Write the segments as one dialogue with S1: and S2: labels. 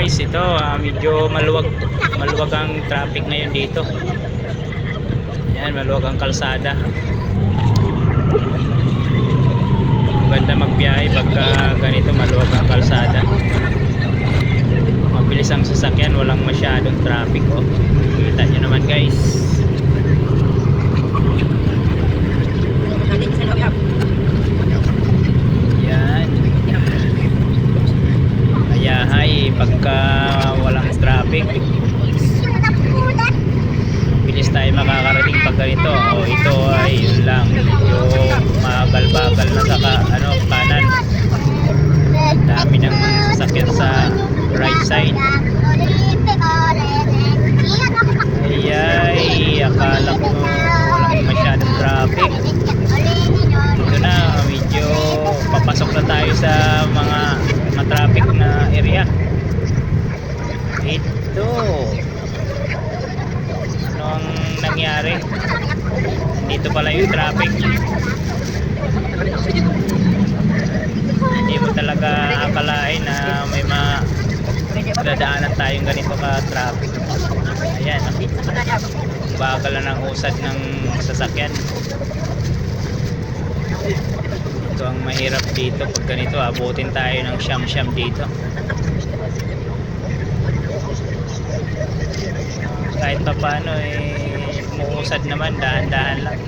S1: guys, ito ah, medyo maluwag maluwag ang traffic ngayon dito. Yan, maluwag ang kalsada. Maganda magbiyahe pagka ganito maluwag ang kalsada. Mabilis ang sasakyan, walang masyadong traffic oh. Kita nyo naman guys. Yan. Ayahay pagka walang traffic. Bilis tayo makakarating pag ganito. O ito ay yun lang. Yung magal-bagal na sa ka, ano, kanan. Dami ng sasakyan sa right side. Ayay, akala ko walang masyadong traffic. Ito na, medyo papasok na tayo sa mga matraffic na area. Ito. Ano ang nangyari? Dito pala yung traffic. Hindi mo talaga akalain na may ma dadaanan tayong ganito ka traffic. Ayan, bagal na ng usad ng sasakyan. Ito ang mahirap dito pag ganito, abutin tayo ng siyam-siyam dito. Kahit pa paano eh, umuusad naman, dahan-dahan lang.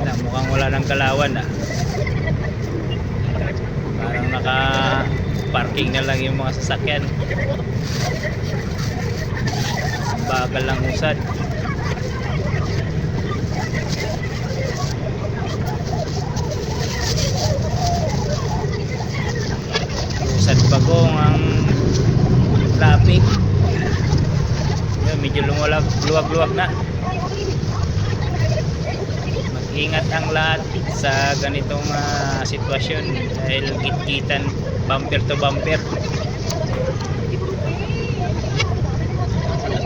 S1: Na, mukhang wala ng kalawan ah. Parang naka parking na lang yung mga sasakyan. Bagal lang usad. Bagong ang traffic. Yun, medyo lumulag, luwag-luwag na. Mag-ingat ang lahat sa ganitong ah, sitwasyon dahil gitgitan bumper to bumper.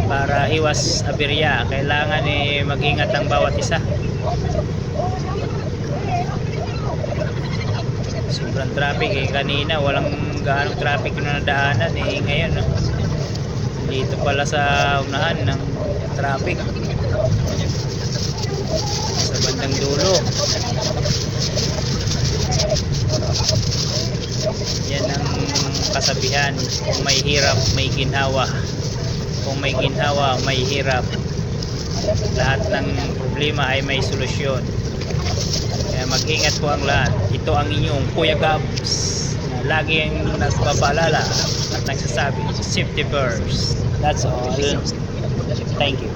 S1: Para iwas aberya kailangan eh mag-ingat ang bawat isa sobrang traffic eh. Kanina walang gaanong traffic na nadaanan eh. Ngayon no? dito pala sa unahan ng traffic. Sa bandang dulo. Yan ang kasabihan. Kung may hirap may ginhawa. Kung may ginhawa may hirap. Lahat ng problema ay may solusyon. Kaya mag-ingat po ang lahat ito ang inyong Kuya Gabs na lagi ang nagpapaalala at nagsasabi safety first. That's all. Thank you